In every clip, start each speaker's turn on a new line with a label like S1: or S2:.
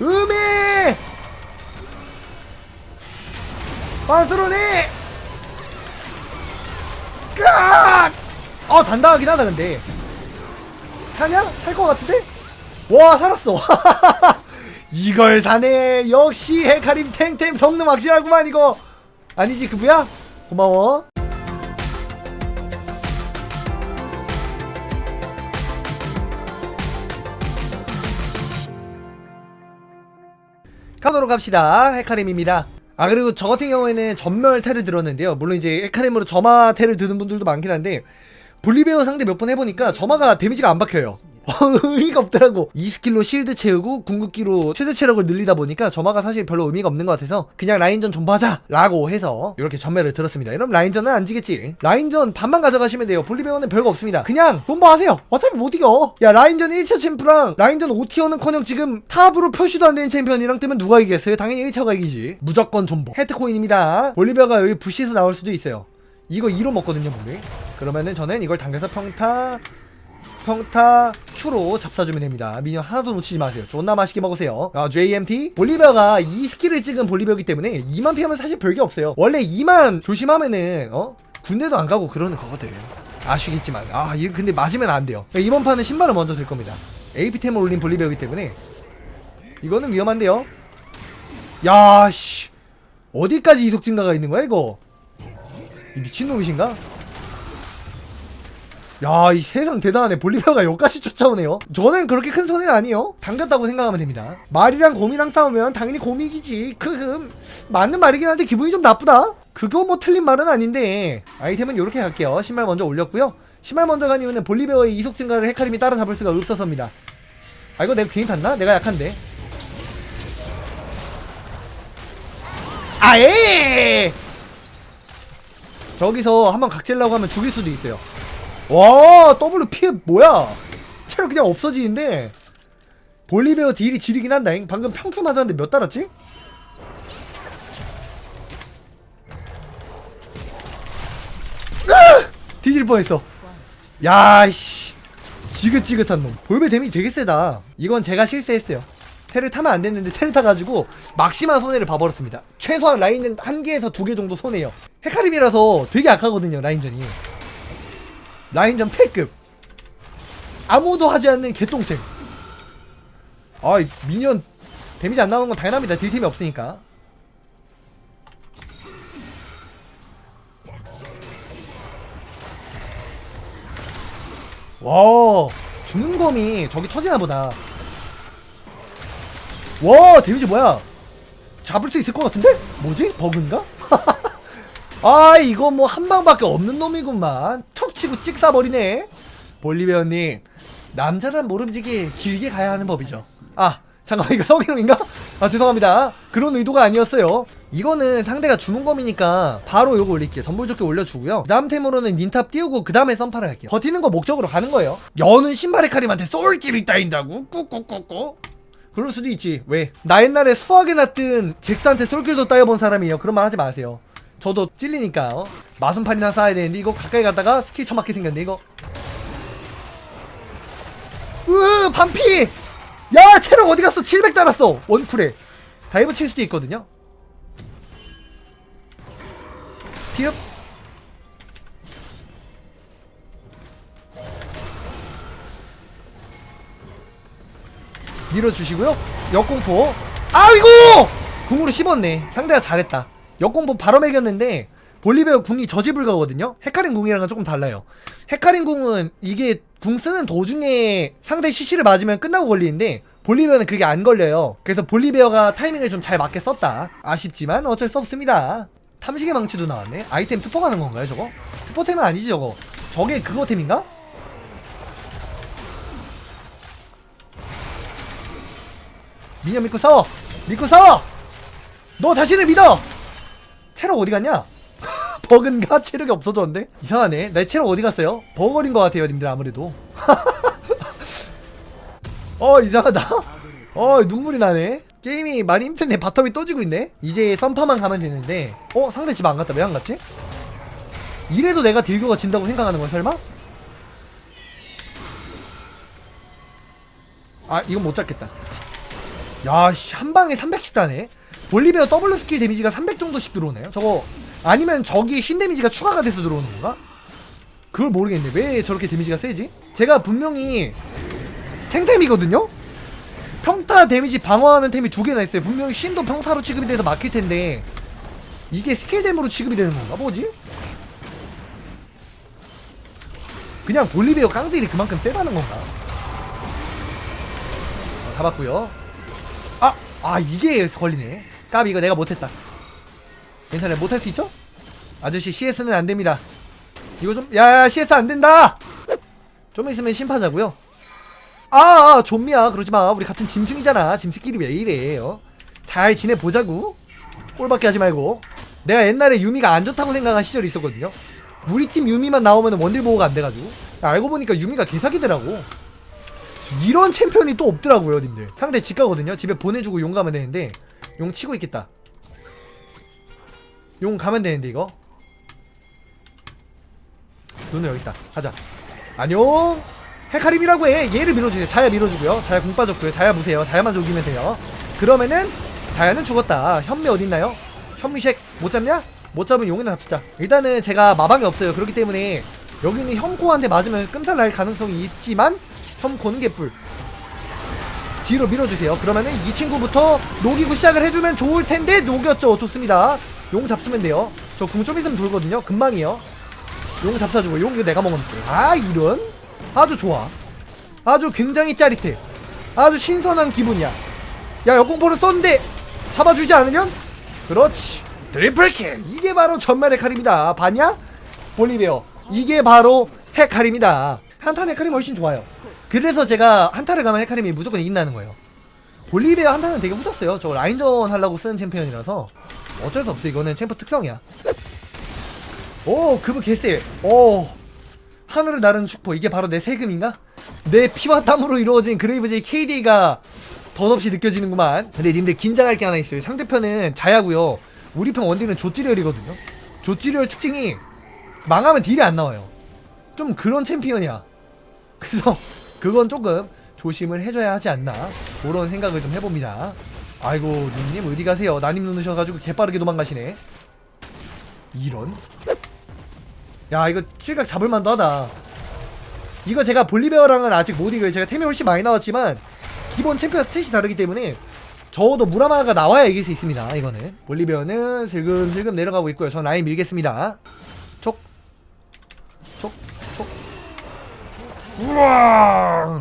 S1: 음이 반스로니 깍! 어 단단하긴 하다 근데 사냐? 살 것 같은데? 와 살았어 이걸 사네 역시 헤카림 탱탱 성능 확실하구만 이거 아니지 그부야? 고마워 가도록 합시다. 헤카림입니다. 아 그리고 저 같은 경우에는 전멸 테를 들었는데요. 물론 이제 헤카림으로 점화 테를 드는 분들도 많긴 한데 볼리베어 상대 몇 번 해보니까 점화가 데미지가 안 박혀요 의미가 없더라고. 이 스킬로 실드 채우고 궁극기로 최대 체력을 늘리다 보니까 점화가 사실 별로 의미가 없는 것 같아서 그냥 라인전 존버하자 라고 해서 이렇게 전멸을 들었습니다. 그럼 라인전은 안 지겠지. 라인전 반만 가져가시면 돼요. 볼리베어는 별거 없습니다. 그냥 존버하세요. 어차피 못 이겨. 야 라인전 1차 챔프랑 라인전 5티어는커녕 지금 탑으로 표시도 안 되는 챔피언이랑 뜨면 누가 이기겠어요? 당연히 1차가 이기지. 무조건 존버. 헤트코인입니다. 볼리베어가 여기 부시에서 나올 수도 있어요. 이거 2로 먹거든요 분명히 그러면은 저는 이걸 당겨서 평타 평타 Q로 잡사주면 됩니다. 미니언 하나도 놓치지 마세요. 존나 맛있게 먹으세요. 아, JMT 볼리베어가 이 스킬을 찍은 볼리베어기 때문에 2만 피하면 사실 별게 없어요. 원래 2만 조심하면은 어 군대도 안 가고 그러는 거거든. 아시겠지만 아 근데 맞으면 안 돼요. 이번 판은 10만 원 먼저 들 겁니다. AP템을 올린 볼리베어기 때문에 이거는 위험한데요. 야씨 어디까지 이속 증가가 있는 거야 이거? 이 미친놈이신가? 야, 이 세상 대단하네. 볼리베어가 여기까지 쫓아오네요. 저는 그렇게 큰 손해는 아니요. 당겼다고 생각하면 됩니다. 말이랑 곰이랑 싸우면 당연히 곰이 이기지. 크흠. 맞는 말이긴 한데 기분이 좀 나쁘다? 그거 뭐 틀린 말은 아닌데. 아이템은 이렇게 갈게요. 신발 먼저 올렸고요. 신발 먼저 간 이유는 볼리베어의 이속 증가를 헤카림이 따라잡을 수가 없어서입니다. 아, 이거 내가 괜히 탔나? 내가 약한데. 아예! 저기서 한번 각질라고 하면 죽일 수도 있어요. 와 W 피해 뭐야? 체력 그냥 없어지는데. 볼리베어 딜이 지리긴 한다잉? 방금 평타 맞았는데 몇 달았지? 으아! 뒤질 뻔했어. 야씨. 지긋지긋한 놈. 볼베 데미지 되게 세다. 이건 제가 실수했어요. 테를 타면 안 됐는데 테를 타가지고 막심한 손해를 봐버렸습니다. 최소한 라인은 한 개에서 두 개 정도 손해요. 헤카림이라서 되게 약하거든요 라인전이 라인전 패급. 아무도 하지 않는 개똥책 아 미니언 데미지 안 나오는 건 당연합니다. 딜팀이 없으니까. 와 죽는 검이 저기 터지나 보다. 와 데미지 뭐야? 잡을 수 있을 것 같은데? 뭐지? 버그인가? 아 이거 뭐 한 방밖에 없는 놈이구만. 툭 치고 찍 쏴버리네. 볼리베어님 남자란 모름지기 길게 가야 하는 법이죠. 아 잠깐만 이거 성희롱인가? 아 죄송합니다. 그런 의도가 아니었어요. 이거는 상대가 주문검이니까 바로 요거 올릴게요. 덤불조끼 올려주고요. 그 다음 템으로는 닌탑 띄우고 그 다음에 썬파를 할게요. 버티는 거 목적으로 가는 거예요. 여는 신발의 카림한테 쏠길이 따인다고? 꾹꾹꾹꾹 그럴 수도 있지. 왜? 나 옛날에 수학에 났던 잭스한테 솔길도 따여본 사람이에요. 그런 말 하지 마세요 저도 찔리니까 어? 마순판이나 쌓아야 되는데 이거 가까이 갔다가 스킬 처맞게 생겼네 이거. 으 반피! 야 체력 어디 갔어? 700 달았어. 원쿨에. 다이브 칠 수도 있거든요. 피읍. 밀어주시고요. 역공포. 아이고! 궁으로 씹었네. 상대가 잘했다 역공포 바로 매겼는데 볼리베어 궁이 저지불가거든요. 헤카린 궁이랑은 조금 달라요. 헤카린 궁은 이게 궁 쓰는 도중에 상대 CC를 맞으면 끝나고 걸리는데 볼리베어는 그게 안 걸려요. 그래서 볼리베어가 타이밍을 좀 잘 맞게 썼다. 아쉽지만 어쩔 수 없습니다. 탐식의 망치도 나왔네. 아이템 투포 가는 건가요 저거? 투포템은 아니지 저거. 저게 그거템인가? 미녀 믿고 싸워! 믿고 싸워! 너 자신을 믿어 체력 어디 갔냐? 버그인가? 체력이 없어졌는데? 이상하네. 내 체력 어디 갔어요? 버거린 것 같아요, 님들 아무래도. 어, 이상하다. 어, 눈물이 나네. 게임이 많이 힘드네. 바텀이 떠지고 있네. 이제 썬파만 가면 되는데. 어, 상대 집 안 갔다. 왜 안 갔지? 이래도 내가 딜교가 진다고 생각하는 거야, 설마? 아, 이건 못 잡겠다. 야 씨 한 방에 300씩 다네 볼리베어 더블 스킬 데미지가 300 정도씩 들어오네요 저거 아니면 저기 신 데미지가 추가가 돼서 들어오는 건가? 그걸 모르겠네 왜 저렇게 데미지가 세지? 제가 분명히 탱템이거든요? 평타 데미지 방어하는 템이 두 개나 있어요 분명히 신도 평타로 취급이 돼서 막힐 텐데 이게 스킬댐으로 취급이 되는 건가? 뭐지? 그냥 볼리베어 깡들이 그만큼 세다는 건가? 어, 잡았고요 아! 아 이게 걸리네 까비 이거 내가 못했다. 괜찮아요. 못할 수 있죠? 아저씨 CS는 안됩니다. 이거 좀 야야 CS 안된다! 좀 있으면 심파자고요. 아, 아 좀비야. 그러지마. 우리 같은 짐승이잖아. 짐승끼리 왜 이래 어? 잘 지내보자고. 꼴밖에 하지 말고. 내가 옛날에 유미가 안 좋다고 생각한 시절이 있었거든요. 우리 팀 유미만 나오면 원딜 보호가 안 돼가지고. 알고 보니까 유미가 개사기더라고. 이런 챔피언이 또 없더라고요 님들. 상대 집 가거든요. 집에 보내주고 용 가면 되는데 용 치고 있겠다. 용 가면 되는데 이거? 눈은 여기 있다. 가자. 안녕! 헤카림이라고 해. 얘를 밀어주세요. 자야 밀어주고요. 자야 공 빠졌고요. 자야 무세요. 자야만 죽이면 돼요. 그러면은 자야는 죽었다. 현미 어딨나요? 현미쉑 못 잡냐? 못 잡으면 용이나 잡자 일단은 제가 마방이 없어요. 그렇기 때문에 여기는 현코한테 맞으면 끔살 날 가능성이 있지만 현코는 개뿔 뒤로 밀어주세요. 그러면은 이 친구부터 녹이고 시작을 해주면 좋을 텐데 녹였죠. 좋습니다. 용 잡수면 돼요. 저 궁 좀 있으면 돌거든요. 금방이요. 용 잡사주고 용 이거 내가 먹으면 돼아 이런? 아주 좋아. 아주 굉장히 짜릿해. 아주 신선한 기분이야. 야 역공포를 썼는데 잡아주지 않으면? 그렇지. 트리플킬. 이게 바로 전멸 헤카림이다. 봤냐? 볼리베어. 이게 바로 헤카림이다. 한탄 헤카림 훨씬 좋아요 그래서 제가 한타를 가면 헤카림이 무조건 이긴다는 거예요. 볼리베어 한타는 되게 후졌어요. 저 라인전 하려고 쓰는 챔피언이라서 어쩔 수 없어 이거는 챔프 특성이야. 오 그분 개쎄 오 하늘을 나르는 축포. 이게 바로 내 세금인가? 내 피와 땀으로 이루어진 그레이브제이 KD가 덧없이 느껴지는구만. 근데 님들 긴장할 게 하나 있어요. 상대편은 자야고요. 우리 편 원딜은 조찌리얼이거든요. 조찌리얼 특징이 망하면 딜이 안 나와요. 좀 그런 챔피언이야. 그래서 그건 조금 조심을 해줘야 하지 않나 그런 생각을 좀 해봅니다. 아이고 누님 어디 가세요? 나님 누르셔가지고 개빠르게 도망가시네. 이런? 야 이거 실각 잡을만도 하다. 이거 제가 볼리베어랑은 아직 못 이겨요. 제가 템이 훨씬 많이 나왔지만 기본 챔피언 스탯이 다르기 때문에 적어도 무라마가 나와야 이길 수 있습니다 이거는. 볼리베어는 슬금슬금 내려가고 있고요. 전 라인 밀겠습니다 촉 촉, 촉. 우와!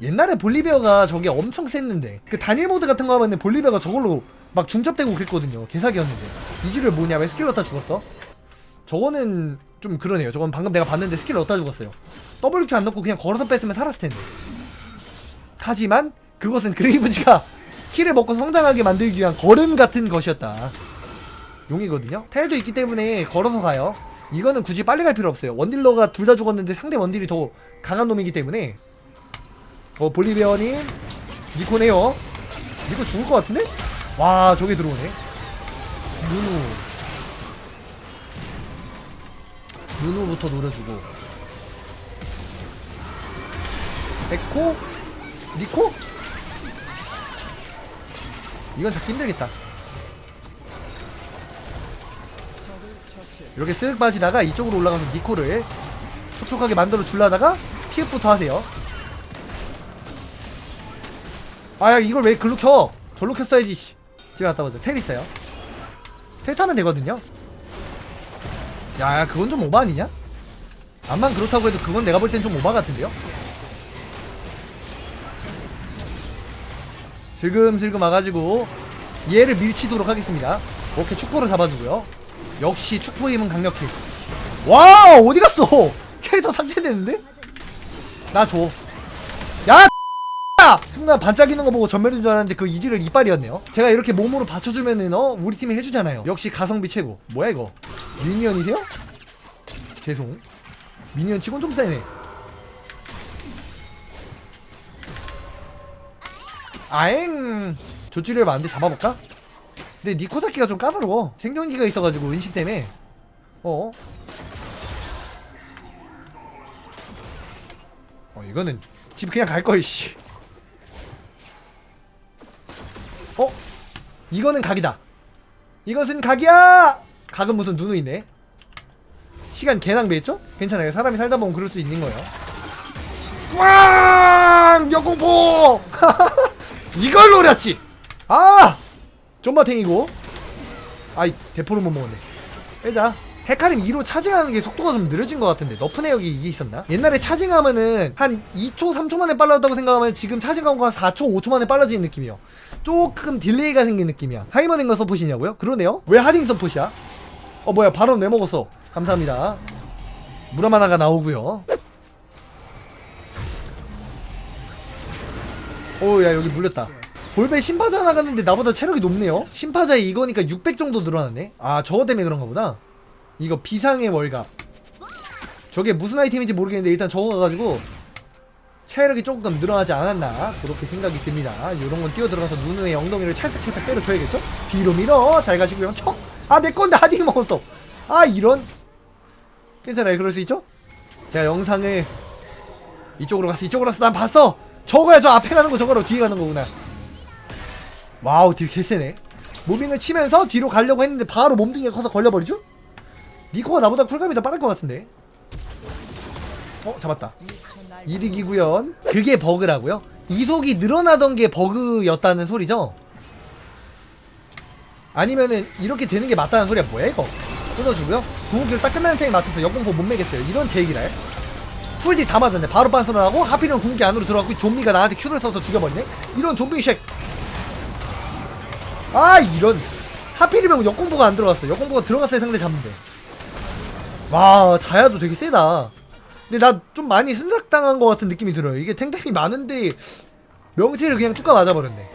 S1: 옛날에 볼리베어가 저게 엄청 셌는데 그 단일 모드 같은 거 하면은 볼리베어가 저걸로 막 중첩되고 그랬거든요 개사기였는데. 이지를 뭐냐 왜 스킬 넣다 죽었어? 저거는 좀 그러네요. 저건 방금 내가 봤는데 스킬 넣다 죽었어요. WQ 안 넣고 그냥 걸어서 뺐으면 살았을 텐데. 하지만 그것은 그레이브즈가 키를 먹고 성장하게 만들기 위한 걸음 같은 것이었다. 용이거든요. 텔도 있기 때문에 걸어서 가요 이거는 굳이 빨리 갈 필요 없어요. 원딜러가 둘 다 죽었는데 상대 원딜이 더 강한 놈이기 때문에. 어 볼리베어님. 니코네요. 니코 죽을 것 같은데? 와 저게 들어오네. 누누. 누누부터 노려주고. 에코 니코? 이건 잡기 힘들겠다 이렇게 쓱 빠지다가 이쪽으로 올라가서 니코를 촉촉하게 만들어 줄라다가 TF부터 하세요. 아야 이걸 왜 글로 켜? 절로 켰어야지 씨. 집에 갔다 오자. 텔 있어요. 텔 타면 되거든요. 야, 야 그건 좀 오바 아니냐? 암만 그렇다고 해도 그건 내가 볼 땐 좀 오바 같은데요? 슬금슬금 와가지고 얘를 밀치도록 하겠습니다. 오케이 축포를 잡아주고요 역시 축포의 힘은 강력해. 와 어디 갔어? 캐릭터 삭제됐는데? 나줘. 야 순간 반짝이는 거 보고 전멸인 줄 알았는데 그 이지를 이빨이었네요. 제가 이렇게 몸으로 받쳐주면은 어? 우리 팀이 해주잖아요. 역시 가성비 최고. 뭐야 이거? 미니언이세요? 죄송. 미니언 치곤 좀 세네. 아엥 조치를 많은데 잡아볼까? 근데 니코사키가 좀 까다로워 생존기가 있어가지고 은신 때문에 어? 어 이거는 집 그냥 갈걸 씨 어? 이거는 각이다. 이것은 각이야! 각은 무슨 누누 있네. 시간 개낭비했죠? 괜찮아요. 사람이 살다 보면 그럴 수 있는 거예요. 꽝! 역공포! 이걸 노렸지! 아! 존마탱이고. 아이, 대포를 못 먹었네. 빼자. 헤카림 2로 차징하는 게 속도가 좀 느려진 것 같은데 너프 내역이 이게 있었나? 옛날에 차징하면은 한 2초 3초 만에 빨라졌다고 생각하면 지금 차징하고 한 4초 5초 만에 빨라지는 느낌이요 조금 딜레이가 생긴 느낌이야 하이머닝거 서폿이냐고요? 그러네요 왜 하딩 서폿이야? 어 뭐야 바로 내먹었어 감사합니다 무람 하나가 나오고요 오야 여기 물렸다 볼베 심파자 나갔는데 나보다 체력이 높네요. 심파자에 이거니까 600 정도 늘어났네. 아 저거 때문에 그런가 보다. 이거 비상의 월갑. 저게 무슨 아이템인지 모르겠는데 일단 저거 가가지고 체력이 조금 늘어나지 않았나 그렇게 생각이 듭니다. 요런 건 뛰어들어가서 누누의 엉덩이를 찰싹찰싹 때려줘야겠죠? 뒤로 밀어. 잘 가시고요. 척! 아 내건데 하딩 먹었어. 아 이런. 괜찮아요. 그럴 수 있죠? 제가 영상을 이쪽으로 갔어 이쪽으로 갔어 난 봤어. 저거야. 저 앞에 가는 거 저거로 뒤에 가는 거구나 와우 딜 개세네. 무빙을 치면서 뒤로 가려고 했는데 바로 몸뚱이가 커서 걸려버리죠? 니코가 나보다 쿨감이 더 빠를 것 같은데. 어 잡았다. 이득이구연. 그게 버그라고요? 이속이 늘어나던 게 버그였다는 소리죠? 아니면은 이렇게 되는 게 맞다는 소리야? 뭐야 이거? 끊어주고요. 궁극기를 딱 끝나는 템이 맞춰서 역공포 못 매겠어요. 이런 제기랄 풀딜 다 맞았네. 바로 반선을 하고 하필이면 궁극기 안으로 들어갔고 좀비가 나한테 큐를 써서 죽여버리네. 이런 좀비 쉑 아 이런. 하필이면 역공포가 안 들어갔어. 역공포가 들어갔어야 상대 잡는데. 와 자야도 되게 세다. 근데 나 좀 많이 순삭당한 것 같은 느낌이 들어요. 이게 탱탱이 많은데 명치를 그냥 뚜까 맞아버렸네.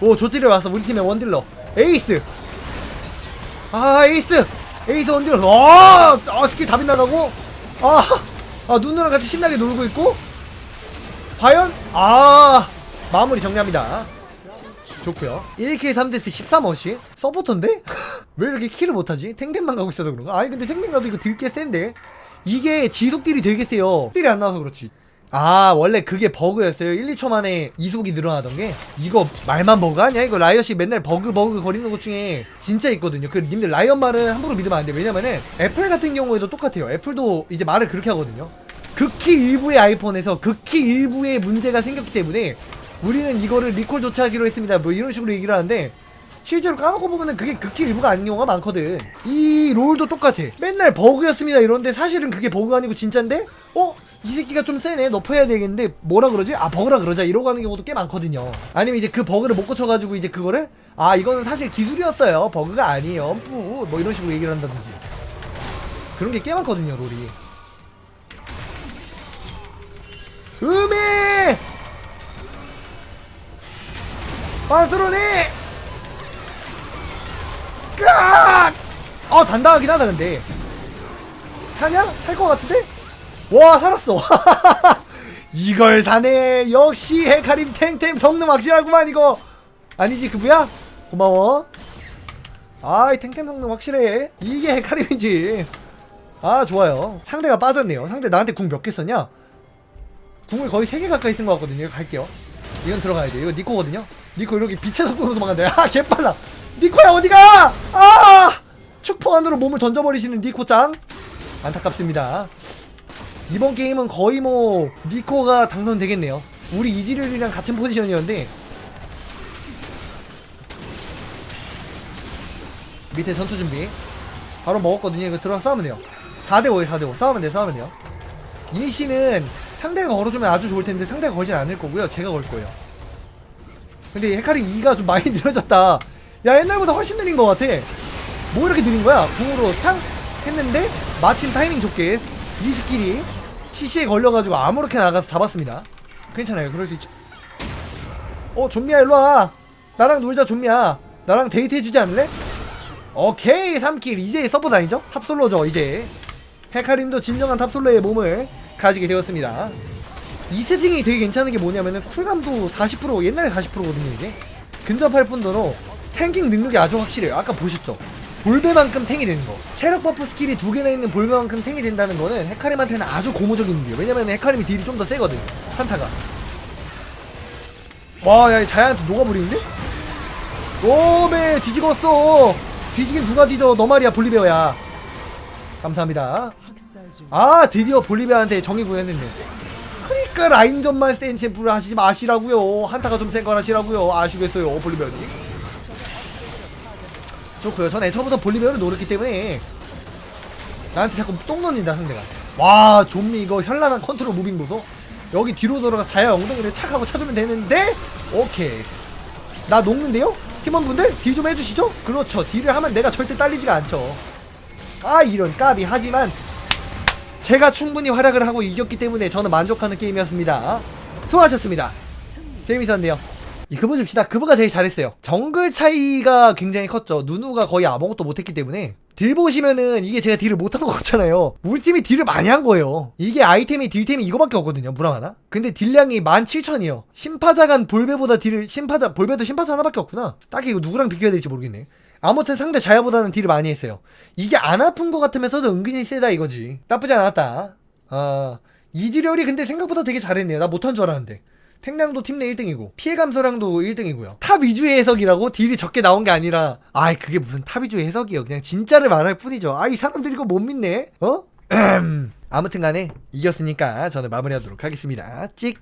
S1: 오 조치를 왔어. 우리 팀의 원딜러. 에이스. 아 에이스. 에이스 원딜러. 와 아, 스킬 다 빗나가고. 아, 아 누누랑 같이 신나게 놀고 있고. 과연? 아 마무리 정리합니다 좋고요. 1킬 3데스 13어시? 서포터인데? 왜 이렇게 킬을 못하지? 탱탱만 가고 있어서 그런가? 아니 근데 탱탱 가도 이거 딜꽤 센데? 이게 지속딜이 되게 세요. 딜이 안 나와서 그렇지. 아 원래 그게 버그였어요. 1, 2초 만에 이속이 늘어나던 게? 이거 말만 버그 아니야? 이거 라이엇이 맨날 버그 버그 거리는 것 중에 진짜 있거든요. 그 님들 라이언 말은 함부로 믿으면 안 돼 왜냐면은 애플 같은 경우에도 똑같아요. 애플도 이제 말을 그렇게 하거든요. 극히 일부의 아이폰에서 극히 일부의 문제가 생겼기 때문에 우리는 이거를 리콜 조치하기로 했습니다. 뭐 이런 식으로 얘기를 하는데 실제로 까놓고 보면은 그게 극히 일부가 아닌 경우가 많거든. 이 롤도 똑같아. 맨날 버그였습니다 이런데 사실은 그게 버그가 아니고 진짠데 어? 이 새끼가 좀 세네? 너프해야 되겠는데 뭐라 그러지? 아 버그라 그러자. 이러고 하는 경우도 꽤 많거든요. 아니면 이제 그 버그를 못 고쳐가지고 이제 그거를 아 이거는 사실 기술이었어요. 버그가 아니에요. 뿌뭐 이런 식으로 얘기를 한다든지. 그런 게 꽤 많거든요 롤이. 음이 반스로니! 깍! 어 단단하긴 하다 근데. 사냐? 살 것 같은데? 와 살았어. 이걸 사네. 역시 헤카림 탱탱 성능 확실하구만 이거. 아니지 그부야? 고마워. 아이 탱탱 성능 확실해. 이게 헤카림이지. 아 좋아요. 상대가 빠졌네요. 상대 나한테 궁 몇 개 썼냐? 궁을 거의 3개 가까이 쓴 것 같거든요. 갈게요. 이건 들어가야 돼 이거 니코거든요 니코 이렇게 빛의 속도로 도망간다. 아 개빨라. 니코야 어디가? 아! 축포 안으로 몸을 던져버리시는 니코짱. 안타깝습니다. 이번 게임은 거의 뭐 니코가 당선되겠네요. 우리 이지렬이랑 같은 포지션이었는데. 밑에 전투 준비. 바로 먹었거든요. 이거 들어가 싸우면 돼요. 4대5에 4대5 싸우면 돼요 싸우면 돼요. 이니시는 상대가 걸어주면 아주 좋을 텐데 상대가 걸진 않을 거고요. 제가 걸 거예요 근데 헤카림 2가 좀 많이 늘어졌다. 야 옛날보다 훨씬 느린 것 같아. 뭐 이렇게 느린 거야? 궁으로 탕 했는데 마침 타이밍 좋게 이 스킬이 CC에 걸려가지고 아무렇게나 나가서 잡았습니다. 괜찮아요. 그럴 수 있죠. 어 좀비야 일로와. 나랑 놀자 좀비야. 나랑 데이트 해주지 않을래? 오케이 3킬. 이제 서포트 아니죠? 탑솔로죠 이제. 헤카림도 진정한 탑솔로의 몸을 가지게 되었습니다 이 세팅이 되게 괜찮은 게 뭐냐면은 쿨감도 40% 옛날에 40%거든요 이게. 근접할 뿐더러 탱킹 능력이 아주 확실해요. 아까 보셨죠? 볼베만큼 탱이 되는 거. 체력 버프 스킬이 두 개나 있는 볼베만큼 탱이 된다는 거는 헤카림한테는 아주 고무적인 일이에요. 왜냐면 헤카림이 딜이 좀 더 세거든요 한타가. 와야 자야한테 녹아버리는데? 오메 뒤지겠어. 뒤지긴 누가 뒤져? 너 말이야 볼리베어야. 감사합니다. 아 드디어 볼리베어한테 정의 구현했네 그러니까 라인전만 센 챔프를 하시지 마시라고요. 한타가 좀 센 걸 하시라고요. 아시겠어요 볼리베어님 좋고요. 전 애초부터 볼리베어를 노렸기 때문에 나한테 자꾸 똥 넣는다 상대가. 와 좀비 이거 현란한 컨트롤 무빙 보소. 여기 뒤로 돌아가 자야 엉덩이를 착 하고 차주면 되는데 오케이. 나 녹는데요? 팀원분들 딜 좀 해주시죠? 그렇죠. 딜을 하면 내가 절대 딸리지가 않죠. 아 이런 까비. 하지만 제가 충분히 활약을 하고 이겼기 때문에 저는 만족하는 게임이었습니다. 수고하셨습니다. 재밌었네요. 이 그브 줍시다. 그브가 제일 잘했어요. 정글 차이가 굉장히 컸죠. 누누가 거의 아무것도 못했기 때문에. 딜 보시면은 이게 제가 딜을 못한 것 같잖아요. 우리 팀이 딜을 많이 한 거예요. 이게 아이템이 딜템이 이거밖에 없거든요. 무랑 하나? 근데 딜량이 17,000이에요. 심파자간 볼베보다 딜을 심파자 볼베도 심파자 하나밖에 없구나. 딱히 이거 누구랑 비교해야 될지 모르겠네 아무튼 상대 자야보다는 딜을 많이 했어요. 이게 안 아픈 것 같으면서도 은근히 세다 이거지. 나쁘지 않았다. 아 이지렬이 근데 생각보다 되게 잘했네요. 나 못한 줄 알았는데. 탱량도 팀 내 1등이고 피해 감소량도 1등이고요. 탑 위주의 해석이라고 딜이 적게 나온 게 아니라 아이 그게 무슨 탑 위주의 해석이에요. 그냥 진짜를 말할 뿐이죠. 아 이 사람들 이거 못 믿네. 어? 아무튼 간에 이겼으니까 저는 마무리하도록 하겠습니다. 찍